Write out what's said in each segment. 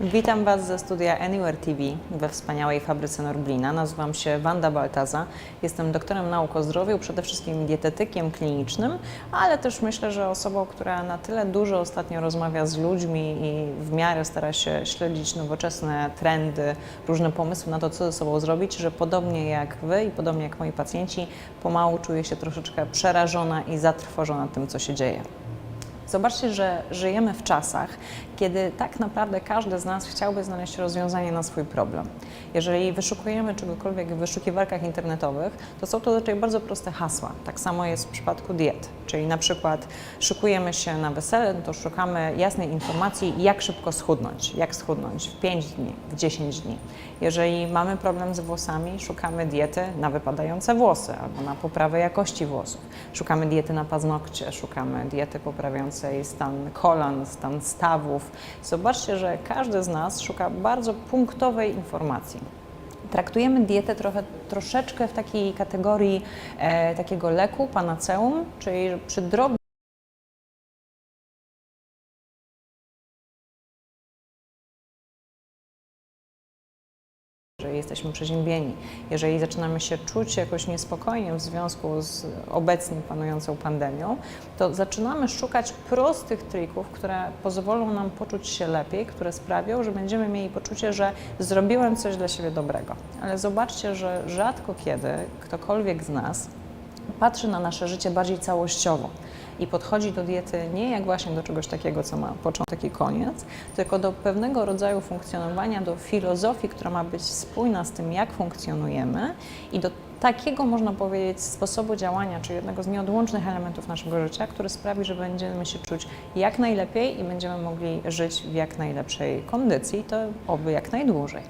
Witam Was ze studia Anywhere TV we wspaniałej fabryce Norblina. Nazywam się Wanda Baltaza. Jestem doktorem nauk o zdrowiu, przede wszystkim dietetykiem klinicznym, ale też myślę, że osobą, która na tyle dużo ostatnio rozmawia z ludźmi i w miarę stara się śledzić nowoczesne trendy, różne pomysły na to, co ze sobą zrobić, że podobnie jak Wy i podobnie jak moi pacjenci, pomału czuję się troszeczkę przerażona i zatrwożona tym, co się dzieje. Zobaczcie, że żyjemy w czasach, kiedy tak naprawdę każdy z nas chciałby znaleźć rozwiązanie na swój problem. Jeżeli wyszukujemy czegokolwiek w wyszukiwarkach internetowych, to są to raczej bardzo proste hasła. Tak samo jest w przypadku diet, czyli na przykład szykujemy się na wesele, to szukamy jasnej informacji, jak szybko schudnąć, jak schudnąć w 5 dni, w 10 dni. Jeżeli mamy problem z włosami, szukamy diety na wypadające włosy albo na poprawę jakości włosów. Szukamy diety na paznokcie, szukamy diety poprawiającej stan kolan, stan stawów. Zobaczcie, że każdy z nas szuka bardzo punktowej informacji. Traktujemy dietę trochę, troszeczkę w takiej kategorii e, takiego leku, panaceum, czyli przy drobnych jeżeli jesteśmy przeziębieni, jeżeli zaczynamy się czuć jakoś niespokojnie w związku z obecnie panującą pandemią, to zaczynamy szukać prostych trików, które pozwolą nam poczuć się lepiej, które sprawią, że będziemy mieli poczucie, że zrobiłem coś dla siebie dobrego. Ale zobaczcie, że rzadko kiedy ktokolwiek z nas patrzy na nasze życie bardziej całościowo i podchodzi do diety nie jak właśnie do czegoś takiego, co ma początek i koniec, tylko do pewnego rodzaju funkcjonowania, do filozofii, która ma być spójna z tym, jak funkcjonujemy i do takiego, można powiedzieć, sposobu działania, czyli jednego z nieodłącznych elementów naszego życia, który sprawi, że będziemy się czuć jak najlepiej i będziemy mogli żyć w jak najlepszej kondycji, to oby jak najdłużej.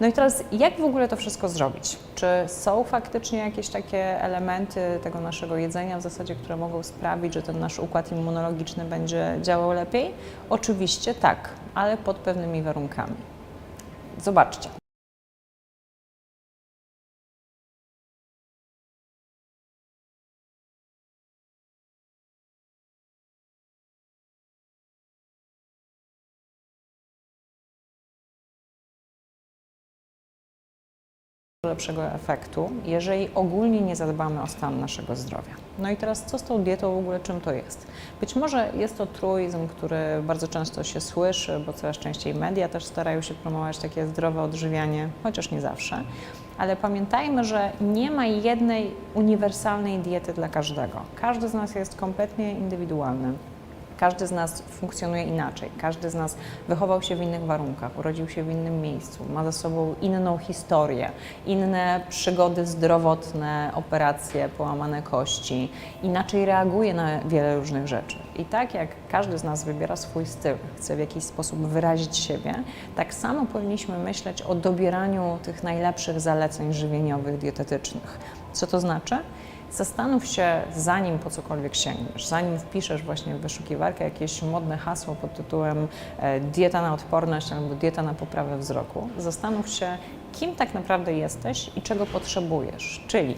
No i teraz, jak w ogóle to wszystko zrobić? Czy są faktycznie jakieś takie elementy tego naszego jedzenia w zasadzie, które mogą sprawić, że ten nasz układ immunologiczny będzie działał lepiej? Oczywiście tak, ale pod pewnymi warunkami. Zobaczcie. Lepszego efektu, jeżeli ogólnie nie zadbamy o stan naszego zdrowia. No i teraz co z tą dietą w ogóle, czym to jest? Być może jest to truizm, który bardzo często się słyszy, bo coraz częściej media też starają się promować takie zdrowe odżywianie, chociaż nie zawsze. Ale pamiętajmy, że nie ma jednej uniwersalnej diety dla każdego. Każdy z nas jest kompletnie indywidualny. Każdy z nas funkcjonuje inaczej, każdy z nas wychował się w innych warunkach, urodził się w innym miejscu, ma ze sobą inną historię, inne przygody zdrowotne, operacje, połamane kości, inaczej reaguje na wiele różnych rzeczy. I tak jak każdy z nas wybiera swój styl, chce w jakiś sposób wyrazić siebie, tak samo powinniśmy myśleć o dobieraniu tych najlepszych zaleceń żywieniowych, dietetycznych. Co to znaczy? Zastanów się, zanim po cokolwiek sięgniesz, zanim wpiszesz właśnie w wyszukiwarkę jakieś modne hasło pod tytułem e, dieta na odporność albo dieta na poprawę wzroku, zastanów się, kim tak naprawdę jesteś i czego potrzebujesz, czyli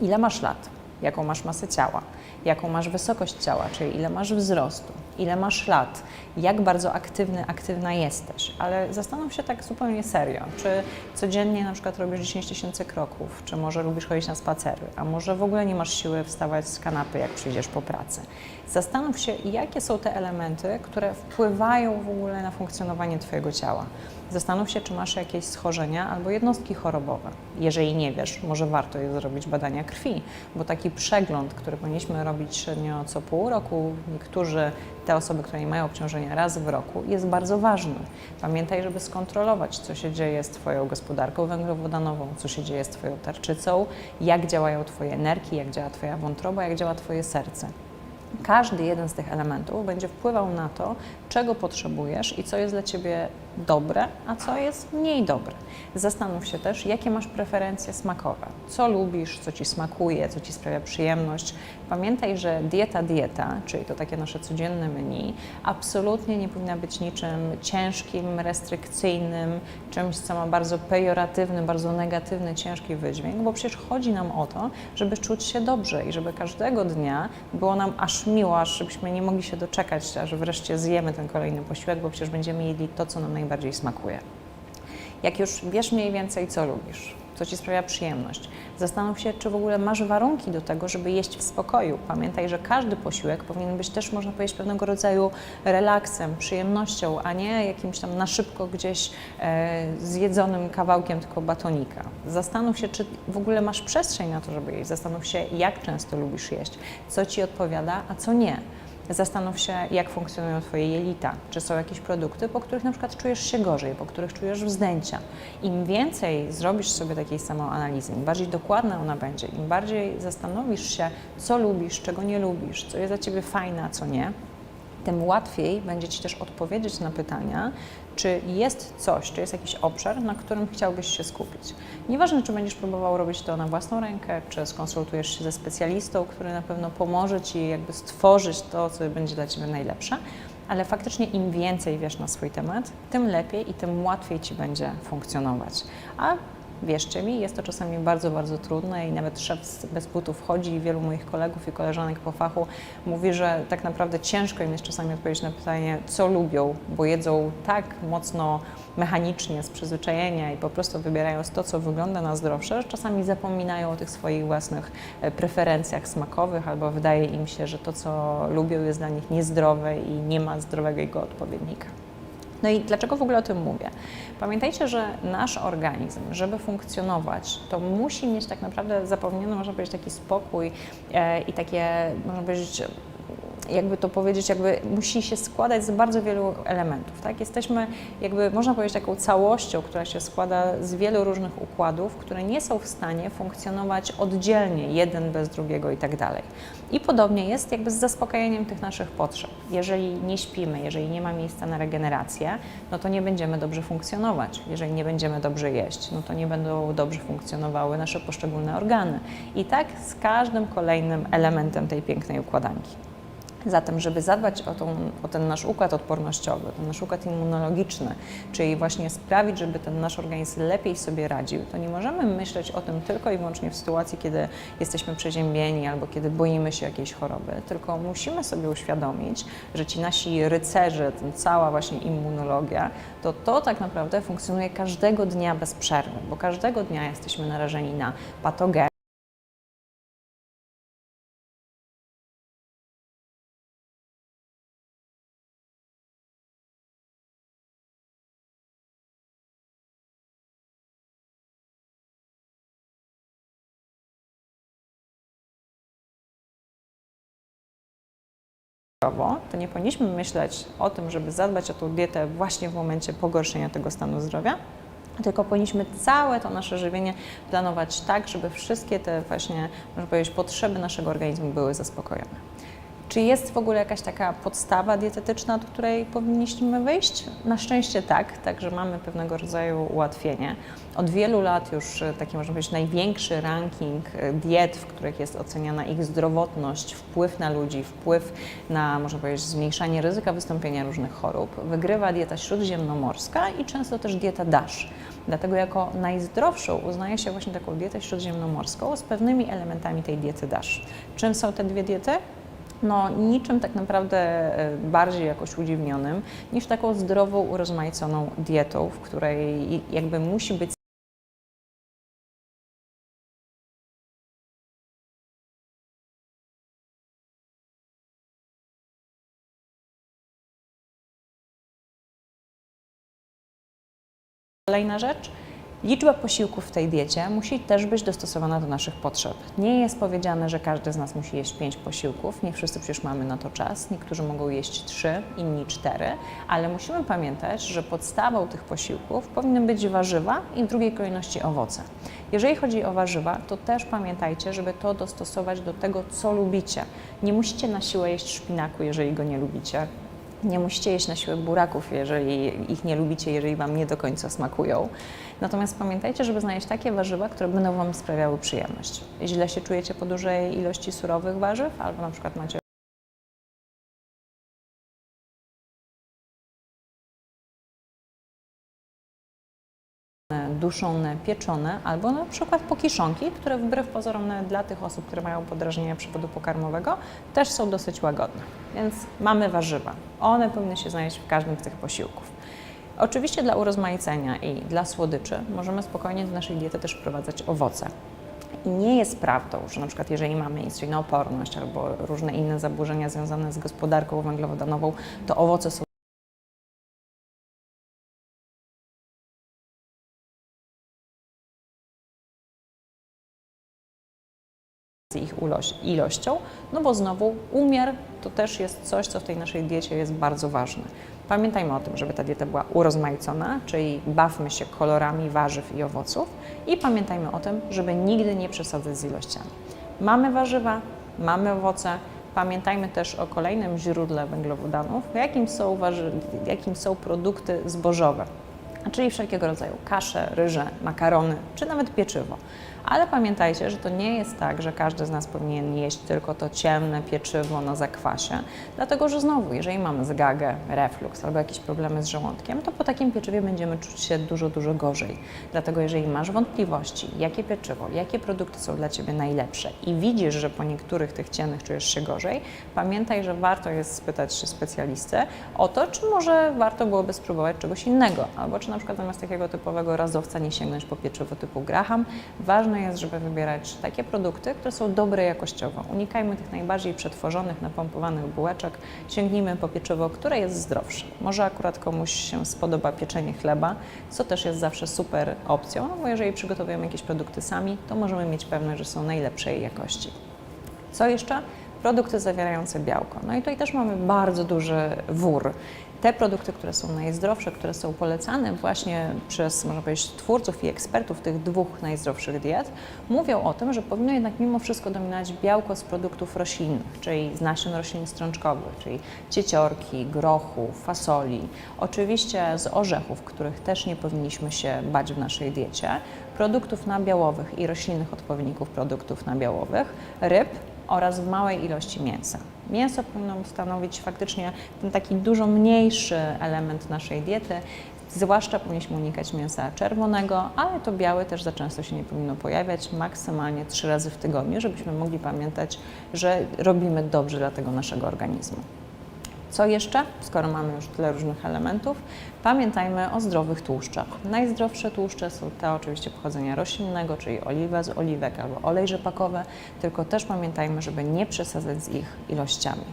ile masz lat, jaką masz masę ciała, jaką masz wysokość ciała, czyli ile masz wzrostu, ile masz lat, jak bardzo aktywny, aktywna jesteś. Ale zastanów się tak zupełnie serio, czy codziennie na przykład robisz 10 tysięcy kroków, czy może lubisz chodzić na spacery, a może w ogóle nie masz siły wstawać z kanapy, jak przyjdziesz po pracy. Zastanów się, jakie są te elementy, które wpływają w ogóle na funkcjonowanie Twojego ciała. Zastanów się, czy masz jakieś schorzenia albo jednostki chorobowe. Jeżeli nie wiesz, może warto jest zrobić badania krwi, bo taki przegląd, który powinniśmy robić średnio co pół roku, niektórzy, te osoby, które nie mają obciążenia raz w roku, jest bardzo ważny. Pamiętaj, żeby skontrolować, co się dzieje z Twoją gospodarką węglowodanową, co się dzieje z Twoją tarczycą, jak działają Twoje energii, jak działa Twoja wątroba, jak działa Twoje serce. Każdy jeden z tych elementów będzie wpływał na to, czego potrzebujesz i co jest dla Ciebie dobre, a co jest mniej dobre. Zastanów się też, jakie masz preferencje smakowe. Co lubisz, co Ci smakuje, co Ci sprawia przyjemność. Pamiętaj, że dieta dieta, czyli to takie nasze codzienne menu, absolutnie nie powinna być niczym ciężkim, restrykcyjnym, czymś, co ma bardzo pejoratywny, bardzo negatywny, ciężki wydźwięk, bo przecież chodzi nam o to, żeby czuć się dobrze i żeby każdego dnia było nam aż miło, aż żebyśmy nie mogli się doczekać, aż wreszcie zjemy ten kolejny posiłek, bo przecież będziemy jedli to, co nam najbardziej smakuje. Jak już wiesz mniej więcej, co lubisz, co ci sprawia przyjemność, zastanów się, czy w ogóle masz warunki do tego, żeby jeść w spokoju. Pamiętaj, że każdy posiłek powinien być też, można powiedzieć, pewnego rodzaju relaksem, przyjemnością, a nie jakimś tam na szybko gdzieś e, zjedzonym kawałkiem tylko batonika. Zastanów się, czy w ogóle masz przestrzeń na to, żeby jeść. Zastanów się, jak często lubisz jeść, co ci odpowiada, a co nie. Zastanów się, jak funkcjonują Twoje jelita. Czy są jakieś produkty, po których na przykład czujesz się gorzej, po których czujesz wzdęcia. Im więcej zrobisz sobie takiej samoanalizy, im bardziej dokładna ona będzie, im bardziej zastanowisz się, co lubisz, czego nie lubisz, co jest dla Ciebie fajne, a co nie, tym łatwiej będzie Ci też odpowiedzieć na pytania, czy jest coś, czy jest jakiś obszar, na którym chciałbyś się skupić. Nieważne, czy będziesz próbował robić to na własną rękę, czy skonsultujesz się ze specjalistą, który na pewno pomoże Ci jakby stworzyć to, co będzie dla Ciebie najlepsze, ale faktycznie im więcej wiesz na swój temat, tym lepiej i tym łatwiej Ci będzie funkcjonować. A Wierzcie mi, jest to czasami bardzo, bardzo trudne i nawet szef bez butów chodzi i wielu moich kolegów i koleżanek po fachu mówi, że tak naprawdę ciężko im jest czasami odpowiedzieć na pytanie, co lubią, bo jedzą tak mocno mechanicznie, z przyzwyczajenia i po prostu wybierając to, co wygląda na zdrowsze, że czasami zapominają o tych swoich własnych e, preferencjach smakowych albo wydaje im się, że to, co lubią jest dla nich niezdrowe i nie ma zdrowego jego odpowiednika. No i dlaczego w ogóle o tym mówię? Pamiętajcie, że nasz organizm, żeby funkcjonować, to musi mieć tak naprawdę zapewniony, można powiedzieć, taki spokój e, i takie, można powiedzieć, jakby to powiedzieć, jakby musi się składać z bardzo wielu elementów, tak? Jesteśmy jakby, można powiedzieć, taką całością, która się składa z wielu różnych układów, które nie są w stanie funkcjonować oddzielnie, jeden bez drugiego i tak dalej. I podobnie jest jakby z zaspokajaniem tych naszych potrzeb. Jeżeli nie śpimy, jeżeli nie ma miejsca na regenerację, no to nie będziemy dobrze funkcjonować. Jeżeli nie będziemy dobrze jeść, no to nie będą dobrze funkcjonowały nasze poszczególne organy. I tak z każdym kolejnym elementem tej pięknej układanki. Zatem, żeby zadbać o, tą, o ten nasz układ odpornościowy, ten nasz układ immunologiczny, czyli właśnie sprawić, żeby ten nasz organizm lepiej sobie radził, to nie możemy myśleć o tym tylko i wyłącznie w sytuacji, kiedy jesteśmy przeziębieni albo kiedy boimy się jakiejś choroby, tylko musimy sobie uświadomić, że ci nasi rycerze, ten cała właśnie immunologia, to to tak naprawdę funkcjonuje każdego dnia bez przerwy, bo każdego dnia jesteśmy narażeni na patogeny, to nie powinniśmy myśleć o tym, żeby zadbać o tą dietę właśnie w momencie pogorszenia tego stanu zdrowia, tylko powinniśmy całe to nasze żywienie planować tak, żeby wszystkie te właśnie, można powiedzieć, potrzeby naszego organizmu były zaspokojone. Czy jest w ogóle jakaś taka podstawa dietetyczna, od której powinniśmy wyjść? Na szczęście tak, także mamy pewnego rodzaju ułatwienie. Od wielu lat już e, taki można powiedzieć największy ranking e, diet, w których jest oceniana ich zdrowotność, wpływ na ludzi, wpływ na można powiedzieć zmniejszanie ryzyka wystąpienia różnych chorób, wygrywa dieta śródziemnomorska i często też dieta DASH. Dlatego jako najzdrowszą uznaje się właśnie taką dietę śródziemnomorską z pewnymi elementami tej diety DASH. Czym są te dwie diety? No niczym tak naprawdę e, bardziej jakoś udziwnionym niż taką zdrową, urozmaiconą dietą, w której jakby musi być Kolejna rzecz. Liczba posiłków w tej diecie musi też być dostosowana do naszych potrzeb. Nie jest powiedziane, że każdy z nas musi jeść 5 posiłków. Nie wszyscy przecież mamy na to czas. Niektórzy mogą jeść 3, inni 4, ale musimy pamiętać, że podstawą tych posiłków powinny być warzywa i w drugiej kolejności owoce. Jeżeli chodzi o warzywa, to też pamiętajcie, żeby to dostosować do tego, co lubicie. Nie musicie na siłę jeść szpinaku, jeżeli go nie lubicie. Nie musicie jeść na siłę buraków, jeżeli ich nie lubicie, jeżeli Wam nie do końca smakują. Natomiast pamiętajcie, żeby znaleźć takie warzywa, które będą Wam sprawiały przyjemność. Źle się czujecie po dużej ilości surowych warzyw, albo na przykład macie duszone, pieczone, albo na przykład pokiszonki, które wbrew pozorom nawet dla tych osób, które mają podrażnienia przewodu pokarmowego, też są dosyć łagodne. Więc mamy warzywa. One powinny się znaleźć w każdym z tych posiłków. Oczywiście dla urozmaicenia i dla słodyczy możemy spokojnie do naszej diety też wprowadzać owoce. I nie jest prawdą, że na przykład jeżeli mamy insulinooporność albo różne inne zaburzenia związane z gospodarką węglowodanową, to owoce są ilością, no bo znowu umiar to też jest coś, co w tej naszej diecie jest bardzo ważne. Pamiętajmy o tym, żeby ta dieta była urozmaicona, czyli bawmy się kolorami warzyw i owoców i pamiętajmy o tym, żeby nigdy nie przesadzać z ilościami. Mamy warzywa, mamy owoce, pamiętajmy też o kolejnym źródle węglowodanów, jakim są, warzy- jakim są produkty zbożowe czyli wszelkiego rodzaju kasze, ryże, makarony, czy nawet pieczywo. Ale pamiętajcie, że to nie jest tak, że każdy z nas powinien jeść tylko to ciemne pieczywo na zakwasie, dlatego że znowu, jeżeli mamy zgagę, reflux albo jakieś problemy z żołądkiem, to po takim pieczywie będziemy czuć się dużo, dużo gorzej. Dlatego jeżeli masz wątpliwości, jakie pieczywo, jakie produkty są dla Ciebie najlepsze i widzisz, że po niektórych tych ciemnych czujesz się gorzej, pamiętaj, że warto jest spytać się specjalisty o to, czy może warto byłoby spróbować czegoś innego, albo czy na przykład zamiast takiego typowego razowca nie sięgnąć po pieczywo typu Graham. Ważne jest, żeby wybierać takie produkty, które są dobre jakościowo. Unikajmy tych najbardziej przetworzonych, napompowanych bułeczek. Sięgnijmy po pieczywo, które jest zdrowsze. Może akurat komuś się spodoba pieczenie chleba, co też jest zawsze super opcją, no bo jeżeli przygotowujemy jakieś produkty sami, to możemy mieć pewność, że są najlepszej jakości. Co jeszcze? Produkty zawierające białko. No i tutaj też mamy bardzo duży wór. Te produkty, które są najzdrowsze, które są polecane właśnie przez, można powiedzieć, twórców i ekspertów tych dwóch najzdrowszych diet, mówią o tym, że powinno jednak mimo wszystko dominować białko z produktów roślinnych, czyli z nasion roślin strączkowych, czyli cieciorki, grochu, fasoli, oczywiście z orzechów, których też nie powinniśmy się bać w naszej diecie, produktów nabiałowych i roślinnych odpowiedników produktów nabiałowych, ryb, oraz w małej ilości mięsa. Mięso powinno stanowić faktycznie ten taki dużo mniejszy element naszej diety. Zwłaszcza powinniśmy unikać mięsa czerwonego, ale to białe też za często się nie powinno pojawiać, maksymalnie trzy razy w tygodniu, żebyśmy mogli pamiętać, że robimy dobrze dla tego naszego organizmu. Co jeszcze? Skoro mamy już tyle różnych elementów, pamiętajmy o zdrowych tłuszczach. Najzdrowsze tłuszcze są te oczywiście pochodzenia roślinnego, czyli oliwa z oliwek albo olej rzepakowy, tylko też pamiętajmy, żeby nie przesadzać z ich ilościami.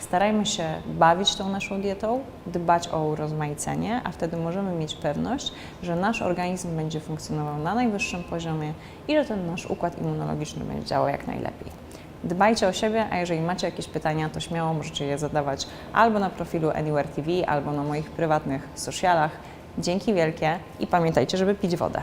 Starajmy się bawić tą naszą dietą, dbać o urozmaicenie, a wtedy możemy mieć pewność, że nasz organizm będzie funkcjonował na najwyższym poziomie i że ten nasz układ immunologiczny będzie działał jak najlepiej. Dbajcie o siebie, a jeżeli macie jakieś pytania, to śmiało możecie je zadawać albo na profilu Anywhere TV, albo na moich prywatnych socialach. Dzięki wielkie i pamiętajcie, żeby pić wodę.